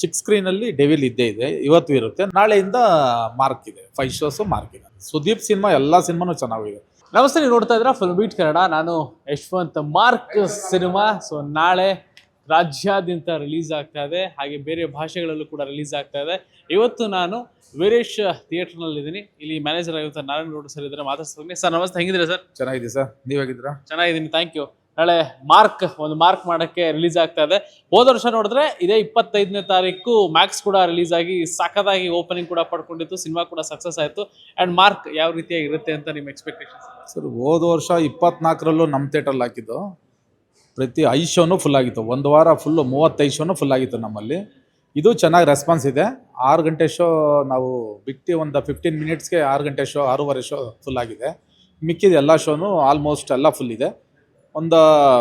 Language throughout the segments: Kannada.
ಚಿಕ್ಕ ಸ್ಕ್ರೀನಲ್ಲಿ ಡೆವಿಲ್ ಇದ್ದೇ ಇದೆ. ಇವತ್ತು ಇರುತ್ತೆ. ನಾಳೆಯಿಂದ ಮಾರ್ಕ್ ಇದೆ. ಫೈವ್ ಶೋಸ್ ಮಾರ್ಕ್ ಇದೆ. ಸುದೀಪ್ ಸಿನಿಮಾ ಎಲ್ಲ ಸಿನಿಮಾನು ಚೆನ್ನಾಗಿದೆ. ನಮಸ್ತೆ ನೀವು ನೋಡ್ತಾ ಇದ್ದೀರಾ? ಫುಲ್ ಬೀಟ್ ಕನ್ನಡ ನಾನು ಯಶವಂತ್ ಮಾರ್ಕ್ ಸಿನಿಮಾ ಸೊ ನಾಳೆ ರಾಜ್ಯಾದ್ಯಂತ ರಿಲೀಸ್ ಆಗ್ತಾ ಇದೆ. ಹಾಗೆ ಬೇರೆ ಭಾಷೆಗಳಲ್ಲೂ ಕೂಡ ರಿಲೀಸ್ ಆಗ್ತಾ ಇದೆ. ಇವತ್ತು ನಾನು ವೀರೇಶ್ ಥಿಯೇಟರ್ನಲ್ಲಿ ಇದ್ದೀನಿ ಇಲ್ಲಿ ಮ್ಯಾನೇಜರ್ ಆಗಿರುವಂಥ ನಾರಾಯಣ ಗೌಡ ಸರ್ ಇದ್ದಾರೆ. ಮಾತಾಡ್ಸ್ತೀನಿ ಸರ್ ನಮಸ್ತೆ. ಹೆಂಗಿದ್ದೀರಾ ಸರ್ ಚೆನ್ನಾಗಿದೆ ಸರ್ ನೀವಾಗಿದ್ದೀರಾ ಚೆನ್ನಾಗಿದ್ದೀನಿ. ಥ್ಯಾಂಕ್ ಯು ನಾಳೆ ಮಾರ್ಕ್, ಒಂದು ಮಾರ್ಕ್ ಮಾಡೋಕ್ಕೆ ರಿಲೀಸ್ ಆಗ್ತಾ ಇದೆ. ಹೋದ ವರ್ಷ ನೋಡಿದ್ರೆ ಇದೇ ಇಪ್ಪತ್ತೈದನೇ ತಾರೀಕು ಮ್ಯಾಕ್ಸ್ ಕೂಡ ರಿಲೀಸ್ ಆಗಿ ಸಖತ್ತಾಗಿ ಓಪನಿಂಗ್ ಕೂಡ ಪಡ್ಕೊಂಡಿತ್ತು ಸಿನಿಮಾ ಕೂಡ ಸಕ್ಸಸ್ ಆಯಿತು. ಆ್ಯಂಡ್ ಮಾರ್ಕ್ ಯಾವ ರೀತಿಯಾಗಿ ಇರುತ್ತೆ ಅಂತ ನಿಮ್ಮ ಎಕ್ಸ್ಪೆಕ್ಟೇಷನ್ ಸರ್ ಹೋದ ವರ್ಷ ಇಪ್ಪತ್ನಾಲ್ಕರಲ್ಲೂ ನಮ್ಮ ಥಿಯೇಟ್ರಲ್ಲಿ ಹಾಕಿದ್ದು. ಪ್ರತಿ ಐ ಶೋನು ಫುಲ್ ಆಗಿತ್ತು. ಒಂದು ವಾರ ಫುಲ್ಲು ಮೂವತ್ತೈದು ಶೋನು ಫುಲ್ ಆಗಿತ್ತು ನಮ್ಮಲ್ಲಿ. ಇದು ಚೆನ್ನಾಗಿ ರೆಸ್ಪಾನ್ಸ್ ಇದೆ. ಆರು ಗಂಟೆ ಶೋ ನಾವು ಬಿಟ್ಟು ಒಂದು ಫಿಫ್ಟೀನ್ ಮಿನಿಟ್ಸ್ಗೆ ಆರು ಗಂಟೆ ಶೋ ಆರೂವರೆ ಶೋ ಫುಲ್ ಆಗಿದೆ. ಮಿಕ್ಕಿದ ಎಲ್ಲ ಶೋನು ಆಲ್ಮೋಸ್ಟ್ ಎಲ್ಲ ಫುಲ್ ಇದೆ. ಒಂದು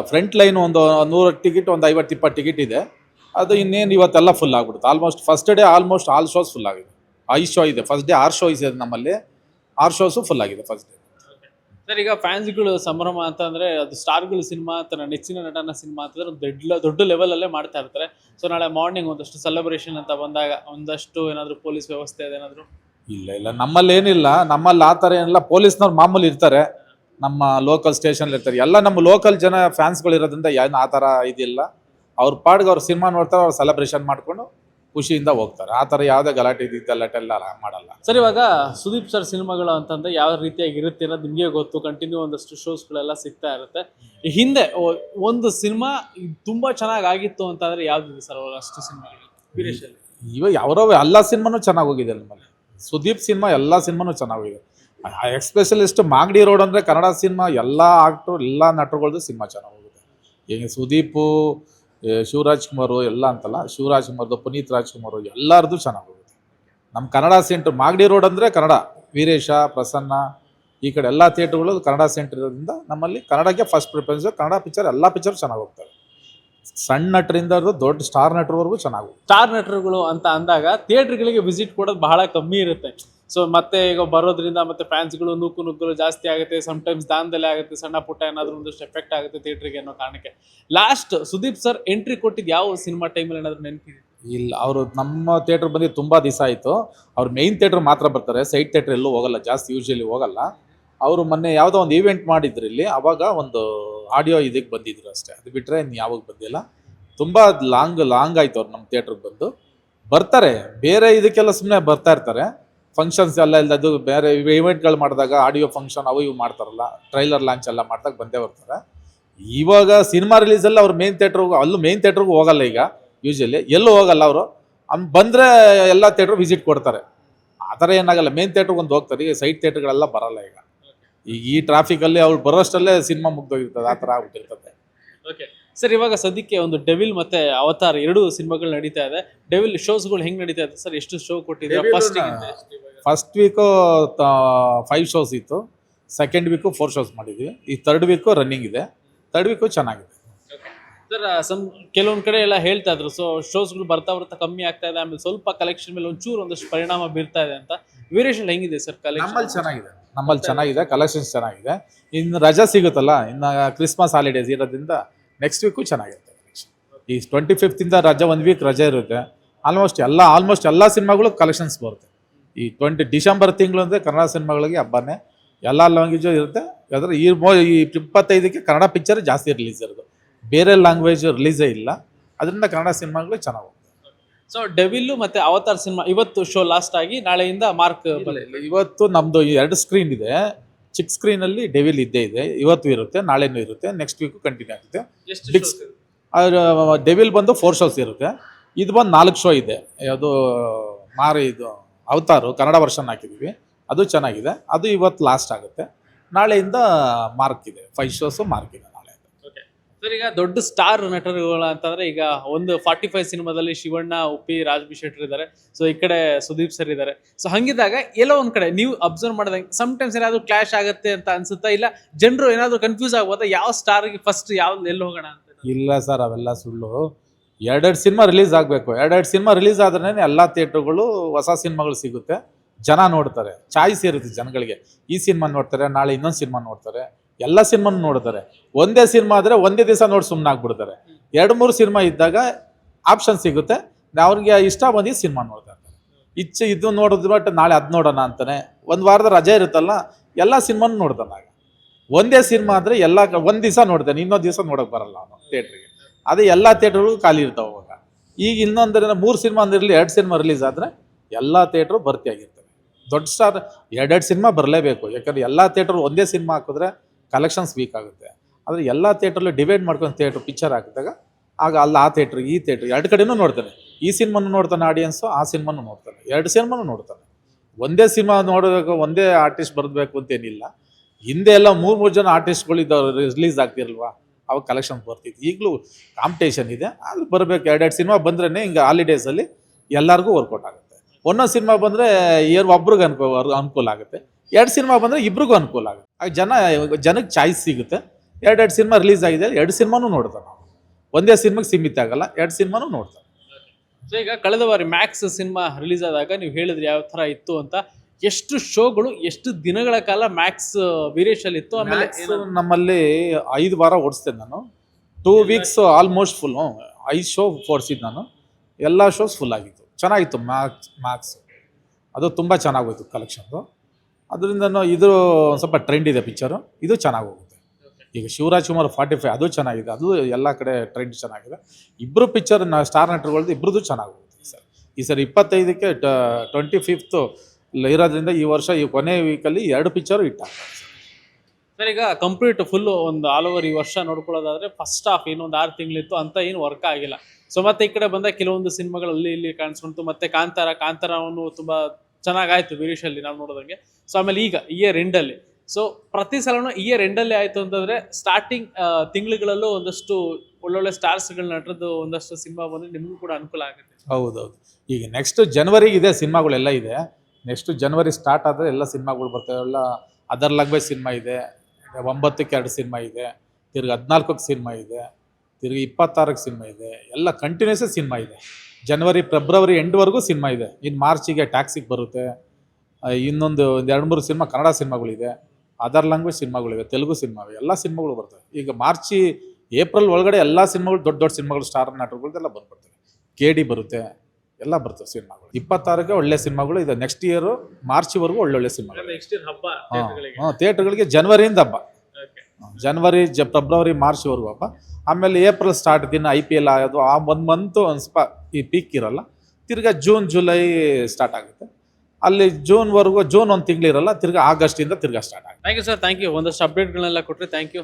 ಫ್ರಂಟ್ ಲೈನ್ ಒಂದು ನೂರು ಟಿಕೆಟ್ ಒಂದು ಐವತ್ತು ಇಪ್ಪತ್ತು ಟಿಕೆಟ್ ಇದೆ. ಅದು ಇನ್ನೇನು ಇವತ್ತೆಲ್ಲ ಫುಲ್ ಆಗ್ಬಿಡುತ್ತೆ. Almost first day almost all shows full ಆಗಿದೆ. ಐ ಶೋ ಇದೆ. ಫಸ್ಟ್ ಡೇ ಆರ್ ಶೋ ಇದೆ ನಮ್ಮಲ್ಲಿ. ಆರ್ ಶೋಸು ಫುಲ್ ಆಗಿದೆ ಫಸ್ಟ್ ಡೇ ಸರ್ ಈಗ ಫ್ಯಾನ್ಸ್ಗಳು ಸಂಭ್ರಮ ಅಂತ ಅಂದರೆ ಅದು ಸ್ಟಾರ್ಗಳು ಸಿನಿಮಾ ಅಂತ ನೆಚ್ಚಿನ ನಟನ ಸಿನಿಮಾ ಅಂತಂದ್ರೆ ದೊಡ್ಡ ದೊಡ್ಡ ಲೆವೆಲಲ್ಲೇ ಮಾಡ್ತಾ ಇರ್ತಾರೆ. ಸೊ ನಾಳೆ ಮಾರ್ನಿಂಗ್ ಒಂದಷ್ಟು ಸೆಲೆಬ್ರೇಷನ್ ಅಂತ ಬಂದಾಗ ಒಂದಷ್ಟು ಏನಾದರೂ ಪೊಲೀಸ್ ವ್ಯವಸ್ಥೆ ಅದೇನಾದರೂ? ಇಲ್ಲ ಇಲ್ಲ. ನಮ್ಮಲ್ಲಿ ಏನಿಲ್ಲ ನಮ್ಮಲ್ಲಿ ಆ ಥರ ಏನಿಲ್ಲ. ಪೊಲೀಸ್ನವ್ರು ಮಾಮೂಲಿ ಇರ್ತಾರೆ. ನಮ್ಮ ಲೋಕಲ್ ಸ್ಟೇಷನ್ ಇರ್ತಾರೆ. ಎಲ್ಲ ನಮ್ಮ ಲೋಕಲ್ ಜನ ಫ್ಯಾನ್ಸ್ಗಳಿರೋದ್ರಿಂದ ಏನು ಆ ಥರ ಇದಿಲ್ಲ. ಅವ್ರ ಪಾಡ್ಗೆ ಅವ್ರು ಸಿನಿಮಾ ನೋಡ್ತಾರೆ ಅವ್ರು ಸೆಲೆಬ್ರೇಷನ್ ಮಾಡ್ಕೊಂಡು ಖುಷಿಯಿಂದ ಹೋಗ್ತಾರೆ. ಆ ಥರ ಯಾವುದೇ ಗಲಾಟೆ ಇದ್ದಿದ್ದು ಗಲಾಟೆ ಎಲ್ಲ ಮಾಡಲ್ಲ. ಸರ್ ಇವಾಗ ಸುದೀಪ್ ಸರ್ ಸಿನಿಮಾಗಳು ಅಂತಂದ್ರೆ ಯಾವ ರೀತಿಯಾಗಿ ಇರುತ್ತೆ ಅನ್ನೋದು ನಿಮಗೆ ಗೊತ್ತು. ಕಂಟಿನ್ಯೂ ಒಂದಷ್ಟು ಶೋಸ್ಗಳೆಲ್ಲ ಸಿಗ್ತಾ ಇರುತ್ತೆ. ಹಿಂದೆ ಒಂದು ಸಿನಿಮಾ ತುಂಬಾ ಚೆನ್ನಾಗಿ ಆಗಿತ್ತು ಅಂತಂದ್ರೆ ಯಾವ್ದು ಸರ್ ಅಷ್ಟು ಸಿನಿಮಾಗಳು? ವೀರೇಶಲ್ಲಿ ಇವಾಗ ಯಾವ್ಯಾವ ಎಲ್ಲ ಸಿನಿಮಾನು ಚೆನ್ನಾಗಿ ಹೋಗಿದೆ ನಮ್ಮಲ್ಲಿ. ಸುದೀಪ್ ಸಿನಿಮಾ ಎಲ್ಲ ಸಿನಿಮಾನು ಚೆನ್ನಾಗಿ ಹೋಗಿದೆ. ಎಕ್ಸ್ಪೆಷಲಿಸ್ಟ್ ಮಾಗಡಿ ರೋಡ್ ಅಂದರೆ ಕನ್ನಡ ಸಿನಿಮಾ ಎಲ್ಲ ಆಕ್ಟ್ರು, ಎಲ್ಲ ನಟರುಗಳ್ದು ಸಿನಿಮಾ ಚೆನ್ನಾಗಿ ಹೋಗುತ್ತೆ. ಈಗ ಸುದೀಪು ಶಿವರಾಜ್ ಕುಮಾರು ಎಲ್ಲ ಅಂತಲ್ಲ, ಶಿವರಾಜ್ ಕುಮಾರ್ದು, ಪುನೀತ್ ರಾಜ್ಕುಮಾರು ಎಲ್ಲರದು ಚೆನ್ನಾಗಿ ಹೋಗುತ್ತೆ. ನಮ್ಮ ಕನ್ನಡ ಸೆಂಟ್ರ್ ಮಾಗಡಿ ರೋಡ್ ಅಂದರೆ ಕನ್ನಡ. ವೀರೇಶ, ಪ್ರಸನ್ನ, ಈ ಕಡೆ ಎಲ್ಲ ಥಿಯೇಟ್ರುಗಳು ಕನ್ನಡ ಸೆಂಟ್ರ್ ಇರೋದ್ರಿಂದ ನಮ್ಮಲ್ಲಿ ಕನ್ನಡಕ್ಕೆ ಫಸ್ಟ್ ಪ್ರಿಫರೆನ್ಸ್ ಕನ್ನಡ ಪಿಕ್ಚರ್ ಎಲ್ಲ ಪಿಕ್ಚರ್ ಚೆನ್ನಾಗಿ ಹೋಗ್ತವೆ. ಸಣ್ಣ ನಟರಿಂದ ದೊಡ್ಡ ಸ್ಟಾರ್ ನಟರವರೆಗೂ ಚೆನ್ನಾಗಿ ಸ್ಟಾರ್ ನಟರುಗಳು ಅಂತ ಅಂದಾಗ ಥಿಯೇಟರ್ಗಳಿಗೆ ವಿಸಿಟ್ ಕೊಡೋದು ಬಹಳ ಕಮ್ಮಿ ಇರುತ್ತೆ. ಸೊ ಮತ್ತೆ ಈಗ ಬರೋದ್ರಿಂದ ಮತ್ತೆ ಫ್ಯಾನ್ಸ್ಗಳು ನೂಕು ನುಗ್ಗಲು ಜಾಸ್ತಿ ಆಗುತ್ತೆ ಸಮ್ಟೈಮ್ಸ್ ದಾನದಲ್ಲೇ ಆಗುತ್ತೆ, ಸಣ್ಣ ಪುಟ್ಟ ಏನಾದರೂ ಒಂದಷ್ಟು ಎಫೆಕ್ಟ್ ಆಗುತ್ತೆ ಥಿಯೇಟ್ರಿಗೆ ಅನ್ನೋ ಕಾರಣಕ್ಕೆ. ಲಾಸ್ಟ್ ಸುದೀಪ್ ಸರ್ ಎಂಟ್ರಿ ಕೊಟ್ಟಿದ್ದು ಯಾವ ಸಿನಿಮಾ ಟೈಮಲ್ಲಿ ಏನಾದರೂ ನೆನಪಿದೆ ಇಲ್ಲ, ಅವರು ನಮ್ಮ ಥಿಯೇಟರ್ ಬಂದು ತುಂಬ ದಿವಸ ಆಯಿತು. ಅವ್ರು ಮೇಯ್ನ್ ಥಿಯೇಟರ್ ಮಾತ್ರ ಬರ್ತಾರೆ ಸೈಡ್ ಥಿಯೇಟರ್ ಎಲ್ಲೂ ಹೋಗಲ್ಲ, ಜಾಸ್ತಿ ಯೂಶ್ವಲಿ ಹೋಗಲ್ಲ. ಅವರು ಮೊನ್ನೆ ಯಾವುದೋ ಒಂದು ಈವೆಂಟ್ ಮಾಡಿದ್ರು ಇಲ್ಲಿ, ಅವಾಗ ಒಂದು ಆಡಿಯೋ ಇದಕ್ಕೆ ಬಂದಿದ್ರು ಅಷ್ಟೇ. ಅದು ಬಿಟ್ಟರೆ ಇನ್ನು ಯಾವಾಗ ಬಂದಿಲ್ಲ. ತುಂಬ ಲಾಂಗ್ ಲಾಂಗ್ ಆಯ್ತು ಅವ್ರು ನಮ್ಮ ಥಿಯೇಟ್ರಿಗೆ ಬಂದು. ಬರ್ತಾರೆ, ಬೇರೆ ಇದಕ್ಕೆಲ್ಲ ಸುಮ್ಮನೆ ಬರ್ತಾ ಇರ್ತಾರೆ. ಫಂಕ್ಷನ್ಸ್ ಎಲ್ಲ ಇಲ್ಲದ್ದು ಬೇರೆ ಇವೆಂಟ್ಗಳು ಮಾಡಿದಾಗ ಆಡಿಯೋ ಫಂಕ್ಷನ್ ಅವು ಇವು ಮಾಡ್ತಾರಲ್ಲ ಟ್ರೈಲರ್ ಲಾಂಚ್ ಎಲ್ಲ ಮಾಡಿದಾಗ ಬಂದೇ ಬರ್ತಾರೆ. ಇವಾಗ ಸಿನಿಮಾ ರಿಲೀಸಲ್ಲಿ ಅವ್ರು ಮೇನ್ ಥಿಯೇಟ್ರಿಗೆ ಅಲ್ಲೂ ಮೇನ್ ಥಿಯೇಟ್ರಿಗೆ ಹೋಗಲ್ಲ ಈಗ ಯೂಶಲಿ ಎಲ್ಲೂ ಹೋಗಲ್ಲ ಅವರು. ಬಂದರೆ ಎಲ್ಲ ಥಿಯೇಟ್ರ್ ವಿಸಿಟ್ ಕೊಡ್ತಾರೆ. ಆ ಥರ ಏನಾಗಲ್ಲ ಮೇನ್ ಥಿಯೇಟ್ರಿಗೆ ಒಂದು ಹೋಗ್ತಾರೆ. ಈಗ ಸೈಡ್ ಥಿಯೇಟ್ರ್ಗಳೆಲ್ಲ ಬರಲ್ಲ ಈಗ. ಈಗ ಈ ಟ್ರಾಫಿಕಲ್ಲಿ ಅವ್ರು ಬರೋಷ್ಟಲ್ಲೇ ಸಿನಿಮಾ ಮುಗ್ದೋಗಿರ್ತದೆ, ಆ ಥರ ಆಗ್ಬಿಟ್ಟಿರ್ತದೆ. ಓಕೆ ಸರ್ ಇವಾಗ ಸದ್ಯಕ್ಕೆ ಒಂದು ಡೆವಿಲ್ ಮತ್ತೆ ಅವತಾರ್ ಎರಡು ಸಿನಿಮಾಗಳು ನಡೀತಾ ಇದೆ. ಡೆವಿಲ್ ಶೋಸ್ಗಳು ಹೆಂಗ್ ನಡೀತಾ ಇದೆ? ಸರ್ ಎಷ್ಟು ಶೋ ಕೊಟ್ಟಿದ್ದೀರಾ? First first week five shows ಇತ್ತು. ಸೆಕೆಂಡ್ ವೀಕು ಫೋರ್ ಶೋಸ್ ಮಾಡಿದ್ವಿ. ಈ ಥರ್ಡ್ ವೀಕು ರನ್ನಿಂಗ್ ಇದೆ. ಥರ್ಡ್ ವೀಕು ಚೆನ್ನಾಗಿದೆ. ಸರ್ ಸಮ್ ಕೆಲವೊಂದು ಕಡೆ ಎಲ್ಲ ಹೇಳ್ತಾ ಇದ್ರು. ಸೊ ಶೋಸ್ಗಳು ಬರ್ತಾ ಬರ್ತಾ ಕಮ್ಮಿ ಆಗ್ತಾ ಇದೆ. ಆಮೇಲೆ ಸ್ವಲ್ಪ ಕಲೆಕ್ಷನ್ ಮೇಲೆ ಒಂಚೂರು ಒಂದಷ್ಟು ಪರಿಣಾಮ ಬೀರ್ತಾ ಇದೆ ಅಂತ. ವೇರಿಯೇಷನ್ ಹೆಂಗಿದೆ ಸರ್ ಕಲೆಕ್ಷನ್ ನಮ್ಮಲ್ಲಿ ಚೆನ್ನಾಗಿದೆ. ನಮ್ಮಲ್ಲಿ ಚೆನ್ನಾಗಿದೆ. ಕಲೆಕ್ಷನ್ಸ್ ಚೆನ್ನಾಗಿದೆ. ಇನ್ನು ರಜಾ ಸಿಗುತ್ತಲ್ಲ? ಇನ್ನು ಕ್ರಿಸ್ಮಸ್ ಹಾಲಿಡೇಸ್ ಇರೋದ್ರಿಂದ ನೆಕ್ಸ್ಟ್ ವೀಕು ಚೆನ್ನಾಗಿರುತ್ತೆ. ಈ ಟ್ವೆಂಟಿ ಫಿಫ್ತಿಂದ ರಜೆ ಒಂದು ವೀಕ್ ರಜೆ ಇರುತ್ತೆ. ಆಲ್ಮೋಸ್ಟ್ ಎಲ್ಲ ಆಲ್ಮೋಸ್ಟ್ ಎಲ್ಲ ಸಿನಿಮಾಗಳು ಕಲೆಕ್ಷನ್ಸ್ ಬರುತ್ತೆ. ಈ ಟ್ವೆಂಟಿ ಡಿಸೆಂಬರ್ ತಿಂಗಳು ಅಂದರೆ ಕನ್ನಡ ಸಿನಿಮಾಗಳಿಗೆ ಹಬ್ಬನೇ. ಎಲ್ಲ ಲ್ಯಾಂಗ್ವೇಜು ಇರುತ್ತೆ. ಯಾಕಂದರೆ ಈ ಮೋ ಈ ಇಪ್ಪತ್ತೈದಕ್ಕೆ ಕನ್ನಡ ಪಿಕ್ಚರ್ ಜಾಸ್ತಿ ರಿಲೀಸ್ ಇರೋದು. ಬೇರೆ ಲ್ಯಾಂಗ್ವೇಜ್ ರಿಲೀಸೇ ಇಲ್ಲ. ಅದರಿಂದ ಕನ್ನಡ ಸಿನಿಮಾಗಳು ಚೆನ್ನಾಗಿ ಹೋಗುತ್ತೆ. ಸೊ ಡೆವಿಲ್ಲು ಮತ್ತು ಅವತಾರ್ ಸಿನಿಮಾ ಇವತ್ತು ಶೋ ಲಾಸ್ಟ್ ಆಗಿ ನಾಳೆಯಿಂದ ಮಾರ್ಕ್ ಇವತ್ತು ನಮ್ಮದು ಎರಡು ಸ್ಕ್ರೀನ್ ಇದೆ. ಚಿಕ್ಕ ಸ್ಕ್ರೀನಲ್ಲಿ ಡೆವಿಲ್ ಇದ್ದೇ ಇದೆ. ಇವತ್ತು ಇರುತ್ತೆ ನಾಳೆನೂ ಇರುತ್ತೆ ನೆಕ್ಸ್ಟ್ ವೀಕು ಕಂಟಿನ್ಯೂ ಆಗುತ್ತೆ. ಡೆವಿಲ್ ಬಂದು ಫೋರ್ ಶೋಸ್ ಇರುತ್ತೆ. ಇದು ಬಂದು ನಾಲ್ಕು ಶೋ ಇದೆ. ಅದು ಮಾರಿ ಇದು ಅವತಾರು ಕನ್ನಡ ವರ್ಷನ್ ಹಾಕಿದ್ದೀವಿ. ಅದು ಚೆನ್ನಾಗಿದೆ. ಅದು ಇವತ್ತು ಲಾಸ್ಟ್ ಆಗುತ್ತೆ. ನಾಳೆಯಿಂದ ಮಾರ್ಕ್ ಇದೆ. ಫೈವ್ ಶೋಸು ಮಾರ್ಕ್ ಇದೆ. ಸರ್, ಈಗ ದೊಡ್ಡ ಸ್ಟಾರ್ ನಟರುಗಳು ಅಂತಂದ್ರೆ ಈಗ ಒಂದು ಫಾರ್ಟಿ ಫೈವ್ ಸಿನಿಮಾದಲ್ಲಿ ಶಿವಣ್ಣ, ಉಪ್ಪಿ ರಾಜ್ ಬಿ ಶೆಟ್ಟರ್ ಇದ್ದಾರೆ. ಸೊ ಈ ಕಡೆ ಸುದೀಪ್ ಸರ್ ಇದ್ದಾರೆ. ಸೊ ಹಂಗಿದ್ದಾಗ ಎಲ್ಲೋ ಒಂದ್ ಕಡೆ ನೀವು ಅಬ್ಸರ್ವ್ ಮಾಡಿದಂಗೆ ಟೈಮ್ಸ್ ಏನಾದ್ರು ಕ್ಲಾಶ್ ಆಗುತ್ತೆ ಅಂತ ಅನ್ಸುತ್ತಾ? ಇಲ್ಲ ಜನರು ಏನಾದ್ರು ಕನ್ಫ್ಯೂಸ್ ಆಗ್ಬೋದಾ? ಯಾವ ಸ್ಟಾರ್ಗೆ ಫಸ್ಟ್ ಯಾವ ಎಲ್ಲಿ ಹೋಗೋಣ ಅಂತ? ಇಲ್ಲ ಸರ್, ಅವೆಲ್ಲ ಸುಳ್ಳು. ಎರಡೆರಡು ಸಿನಿಮಾ ರಿಲೀಸ್ ಆಗಬೇಕು. ಎರಡೆರಡು ಸಿನಿಮಾ ರಿಲೀಸ್ ಆದ್ರೇ ಎಲ್ಲ ಥಿಯೇಟ್ರುಗಳು ಹೊಸ ಸಿನಿಮಾಗಳು ಸಿಗುತ್ತೆ. ಜನ ನೋಡ್ತಾರೆ. ಚಾಯ್ಸ್ ಇರುತ್ತೆ ಜನಗಳಿಗೆ. ಈ ಸಿನಿಮಾ ನೋಡ್ತಾರೆ, ನಾಳೆ ಇನ್ನೊಂದು ಸಿನಿಮಾ ನೋಡ್ತಾರೆ. ಎಲ್ಲ ಸಿನಿಮಾನು ನೋಡ್ತಾರೆ. ಒಂದೇ ಸಿನಿಮಾ ಆದರೆ ಒಂದೇ ದಿವಸ ನೋಡಿ ಸುಮ್ಮನೆ ಆಗ್ಬಿಡ್ತಾರೆ. ಎರಡು, ಮೂರು ಸಿನಿಮಾ ಇದ್ದಾಗ ಆಪ್ಷನ್ ಸಿಗುತ್ತೆ. ಅವ್ರಿಗೆ ಇಷ್ಟ ಬಂದಿದ್ದು ಸಿನಿಮಾ ನೋಡ್ತಾ ಇರ್ತಾರೆ. ಇಚ್ಛೆ ಇದು ನೋಡಿದ್ರು ಬಟ್ ನಾಳೆ ಅದು ನೋಡೋಣ ಅಂತಾನೆ. ಒಂದು ವಾರದ ರಜೆ ಇರುತ್ತಲ್ಲ, ಎಲ್ಲ ಸಿನಿಮಾನು ನೋಡ್ತಾನೆ ಒಂದೇ ಸಿನಿಮಾ ಅಂದರೆ ಎಲ್ಲ ಒಂದು ದಿವಸ ನೋಡ್ತಾನೆ, ಇನ್ನೊಂದು ದಿವಸ ನೋಡೋಕೆ ಬರಲ್ಲ ಅವನು ಥಿಯೇಟ್ರಿಗೆ. ಅದೇ ಎಲ್ಲ ಥಿಯೇಟ್ರ್ಗಳು ಖಾಲಿ ಇರ್ತಾವೆ ಅವಾಗ. ಈಗ ಇನ್ನೊಂದರಿಂದ ಮೂರು ಸಿನಿಮಾ ಅಂದಿರಲಿ ಎರಡು ಸಿನಿಮಾ ರಿಲೀಸ್ ಆದರೆ ಎಲ್ಲ ಥಿಯೇಟ್ರು ಭರ್ತಿ ಆಗಿರ್ತವೆ ದೊಡ್ಡ ಸ್ಟಾರ್, ಎರಡೆರಡು ಸಿನಿಮಾ ಬರಲೇಬೇಕು. ಯಾಕಂದ್ರೆ ಎಲ್ಲ ಥಿಯೇಟ್ರು ಒಂದೇ ಸಿನಿಮಾ ಹಾಕಿದ್ರೆ ಕಲೆಕ್ಷನ್ಸ್ ವೀಕ್ ಆಗುತ್ತೆ. ಆದರೆ ಎಲ್ಲ ಥಿಯೇಟ್ರಲ್ಲೂ ಡಿವೈಡ್ ಮಾಡ್ಕೊಂಡು ಥಿಯೇಟ್ರ್ ಪಿಕ್ಚರ್ ಹಾಕಿದಾಗ, ಆಗ ಅಲ್ಲಿ ಆ ಥಿಯೇಟ್ರ್ ಈ ಥಿಯೇಟ್ರ್ ಎರಡು ಕಡೆಯೂ ನೋಡ್ತಾನೆ. ಈ ಸಿನಿಮಾನು ನೋಡ್ತಾನೆ ಆಡಿಯನ್ಸು ಆ ಸಿನಿಮಾನು ನೋಡ್ತಾನೆ. ಎರಡು ಸಿನಿಮಾನು ನೋಡ್ತಾನೆ. ಒಂದೇ ಸಿನಿಮಾ ನೋಡೋದಕ್ಕೆ ಒಂದೇ ಆರ್ಟಿಸ್ಟ್ ಬರಬೇಕು ಅಂತೇನಿಲ್ಲ ಹಿಂದೆ ಎಲ್ಲ ಮೂರು ಮೂರು ಜನ ಆರ್ಟಿಸ್ಟ್ಗಳಿದ್ದವ್ರು ರಿಲೀಸ್ ಆಗ್ತಿರಲ್ವಾ? ಅವಾಗ ಕಲೆಕ್ಷನ್ ಬರ್ತಿತ್ತು. ಈಗಲೂ ಕಾಂಪಿಟೇಷನ್ ಇದೆ. ಅಲ್ಲಿ ಬರಬೇಕು. ಎರಡೆರಡು ಸಿನಿಮಾ ಬಂದ್ರೇ ಹಿಂಗೆ ಹಾಲಿಡೇಸಲ್ಲಿ ಎಲ್ಲರಿಗೂ ವರ್ಕೌಟ್ ಆಗುತ್ತೆ. ಒಂದೊಂದು ಸಿನಿಮಾ ಬಂದರೆ ಏರ್ ಒಬ್ರಿಗೆ ಅನುಕೂಲ ಅನುಕೂಲ ಆಗುತ್ತೆ. ಎರಡು ಸಿನಿಮಾ ಬಂದರೆ ಇಬ್ರಿಗೂ ಅನುಕೂಲ ಆಗುತ್ತೆ. ಆಗ ಜನ ಜನಕ್ಕೆ ಚಾಯ್ಸ್ ಸಿಗುತ್ತೆ. ಎರಡೆರಡು ಸಿನಿಮಾ ರಿಲೀಸ್ ಆಗಿದೆ ಎರಡು ಸಿನಿಮಾನೂ ನೋಡ್ತಾರೆ ನಾವು. ಒಂದೇ ಸಿನಿಮಾಗೆ ಸೀಮಿತ ಆಗಲ್ಲ ಎರಡು ಸಿನಿಮಾನೂ ನೋಡ್ತಾರೆ. ಸೊ ಈಗ ಕಳೆದ ಬಾರಿ ಮ್ಯಾಕ್ಸ್ ಸಿನಿಮಾ ರಿಲೀಸ್ ಆದಾಗ ನೀವು ಹೇಳಿದ್ರೆ ಯಾವ ಥರ ಇತ್ತು ಅಂತ. ಎಷ್ಟು ಶೋಗಳು ಎಷ್ಟು ದಿನಗಳ ಕಾಲ ಮ್ಯಾಕ್ಸ್ ವೀರೇಶ್ ಅಲ್ಲಿ ಇತ್ತು? ಆಮೇಲೆ ನಮ್ಮಲ್ಲಿ ಐದು ವಾರ ಓಡಿಸ್ದೆ ನಾನು. ಟೂ ವೀಕ್ಸ್ ಆಲ್ಮೋಸ್ಟ್ ಫುಲ್ ಐದು ಶೋ ಓಡಿಸಿದ್ದು ನಾನು. ಎಲ್ಲ ಶೋಸ್ ಫುಲ್ ಆಗಿತ್ತು. ಚೆನ್ನಾಗಿತ್ತು ಮ್ಯಾಕ್ಸ್ ಮ್ಯಾಕ್ಸ್ ಅದು ತುಂಬ ಚೆನ್ನಾಗೋಯ್ತು ಕಲೆಕ್ಷನ್ದು ಅದರಿಂದ ಇದು ಒಂದ್ ಸ್ವಲ್ಪ ಟ್ರೆಂಡ್ ಇದೆ ಪಿಕ್ಚರು ಇದು ಚೆನ್ನಾಗಿ ಹೋಗುತ್ತೆ ಈಗ ಶಿವರಾಜ್ ಕುಮಾರ್ ಫಾರ್ಟಿ ಫೈವ್ ಅದು ಚೆನ್ನಾಗಿದೆ. ಅದು ಎಲ್ಲ ಕಡೆ ಟ್ರೆಂಡ್ ಚೆನ್ನಾಗಿದೆ. ಇಬ್ಬರು ಪಿಕ್ಚರ್ ಸ್ಟಾರ್ ನಟರುಗಳದ್ದು ಇಬ್ಬರದ್ದು ಚೆನ್ನಾಗಿ ಹೋಗುತ್ತೆ ಈ ಸರ್ ಈ ಸರ್ ಇಪ್ಪತ್ತೈದಕ್ಕೆ ಟ್ವೆಂಟಿ ಫಿಫ್ತು ಇರೋದ್ರಿಂದ ಈ ವರ್ಷ ಈ ಕೊನೆ ವೀಕಲ್ಲಿ ಎರಡು ಪಿಕ್ಚರು ಇಟ್ಟ ಸರ್ ಈಗ ಕಂಪ್ಲೀಟ್ ಫುಲ್ಲು ಒಂದು ಆಲ್ ಓವರ್ ಈ ವರ್ಷ ನೋಡ್ಕೊಳ್ಳೋದಾದ್ರೆ ಫಸ್ಟ್ ಹಾಫ್ ಇನ್ನೊಂದು ಆರು ತಿಂಗಳಿತ್ತು ಅಂತ ಏನು ವರ್ಕ್ ಆಗಿಲ್ಲ. ಸೊ ಮತ್ತೆ ಈ ಕಡೆ ಬಂದ ಕೆಲವೊಂದು ಸಿನಿಮಾಗಳು ಅಲ್ಲಿ ಇಲ್ಲಿ ಕಾಣಿಸ್ಕೊಂತು ಮತ್ತೆ ಕಾಂತಾರ ಕಾಂತಾರವನ್ನು ತುಂಬಾ ಚೆನ್ನಾಗಾಯ್ತು ವೀರೇಶ್ ಅಲ್ಲಿ ನಾವು ನೋಡೋದಂಗೆ. ಸೊ ಆಮೇಲೆ ಈಗ ಇಯರ್ ಎಂಡಲ್ಲಿ ಸೊ ಪ್ರತಿ ಸಲನು ಇಯರ್ ಎಂಡಲ್ಲಿ ಆಯ್ತು ಅಂತಂದ್ರೆ ಸ್ಟಾರ್ಟಿಂಗ್ ತಿಂಗಳುಗಳಲ್ಲೂ ಒಂದಷ್ಟು ಒಳ್ಳೊಳ್ಳೆ ಸ್ಟಾರ್ಸ್ಗಳ ನಟರದ್ದು ಒಂದಷ್ಟು ಸಿನಿಮಾ ಬಂದ್ರೆ ನಿಮಗೂ ಕೂಡ ಅನುಕೂಲ ಆಗುತ್ತೆ. ಹೌದೌದು. ಈಗ ನೆಕ್ಸ್ಟ್ ಜನವರಿಗೆ ಇದೆ, ಸಿನಿಮಾಗಳೆಲ್ಲ ಇದೆ. ನೆಕ್ಸ್ಟ್ ಜನವರಿ ಸ್ಟಾರ್ಟ್ ಆದರೆ ಎಲ್ಲ ಸಿನಿಮಾಗಳು ಬರ್ತವೆ. ಎಲ್ಲ ಅದರ್ ಲ್ಯಾಂಗ್ವೇಜ್ ಸಿನಿಮಾ ಇದೆ. ಒಂಬತ್ತಕ್ಕೆ ಎರಡು ಸಿನಿಮಾ ಇದೆ. ತಿರ್ಗಿ ಹದಿನಾಲ್ಕಕ್ಕೆ ಸಿನಿಮಾ ಇದೆ. ತಿರ್ಗಿ ಇಪ್ಪತ್ತಾರಕ್ಕೆ ಸಿನಿಮಾ ಇದೆ. ಎಲ್ಲ ಕಂಟಿನ್ಯೂಸ್ ಸಿನಿಮಾ ಇದೆ. ಜನವರಿ ಫೆಬ್ರವರಿ ಎಂಡ್ವರೆಗೂ ಸಿನಿಮಾ ಇದೆ. ಇನ್ನು ಮಾರ್ಚಿಗೆ ಟ್ಯಾಕ್ಸಿಗೆ ಬರುತ್ತೆ. ಇನ್ನೊಂದು ಒಂದು ಎರಡು ಮೂರು ಸಿನಿಮಾ ಕನ್ನಡ ಸಿನಿಮಾಗಳಿದೆ ಅದರ್ ಲ್ಯಾಂಗ್ವೇಜ್ ಸಿನಿಮಾಗಳಿವೆ ತೆಲುಗು ಸಿನಿಮಾ ಎಲ್ಲ ಸಿನಿಮಾಗಳು ಬರ್ತವೆ. ಈಗ ಮಾರ್ಚಿ ಏಪ್ರಿಲ್ ಒಳಗಡೆ ಎಲ್ಲ ಸಿನಿಮಾಗಳು ದೊಡ್ಡ ದೊಡ್ಡ ಸಿನಿಮಾಗಳು ಸ್ಟಾರ್ ನಾಟಕಗಳೆಲ್ಲ ಬಂದ್ಬಿಡ್ತವೆ. ಕೆ ಡಿ ಬರುತ್ತೆ. ಎಲ್ಲ ಬರ್ತವೆ ಸಿನಿಮಾಗಳು ಇಪ್ಪತ್ತಾರಕ್ಕೆ ಒಳ್ಳೆ ಸಿನಿಮಾಗಳು ಇದೆ ನೆಕ್ಸ್ಟ್ ಇಯರು ಮಾರ್ಚ್ವರೆಗೂ ಒಳ್ಳೊಳ್ಳೆ ಸಿನಿಮಾಗಳು theatreಗಳಿಗೆ. ಹಾಂ ಥಿಯೇಟ್ರ್ಗಳಿಗೆ ಜನವರಿಯಿಂದ ಹಬ್ಬ. ಜನವರಿ ಜ ಫೆಬ್ರವರಿ ಮಾರ್ಚ್ವರೆಗೂ ಅಪ್ಪ ಆಮೇಲೆ ಏಪ್ರಿಲ್ ಸ್ಟಾರ್ಟ್ ದಿನ ಐ ಪಿ ಎಲ್ ಆಗೋದು. ಆ ಒಂದು ಮಂತು ಒಂದು ಸ್ವಲ್ಪ ಈ ಪೀಕ್ ಇರಲ್ಲ. ತಿರ್ಗಾ ಜೂನ್ ಜುಲೈ ಸ್ಟಾರ್ಟ್ ಆಗುತ್ತೆ. ಅಲ್ಲಿ ಜೂನ್ವರೆಗೂ ಜೂನ್ ಒಂದು ತಿಂಗಳಿರಲ್ಲ ತಿರ್ಗಾ ಆಗಸ್ಟಿಂದ ತಿರ್ಗಾ ಸ್ಟಾರ್ಟ್ ಆಗುತ್ತೆ. Thank you sir thank you ಒಂದಷ್ಟು ಅಪ್ಡೇಟ್ಗಳನ್ನೆಲ್ಲ ಕೊಟ್ಟರೆ ಥ್ಯಾಂಕ್ ಯು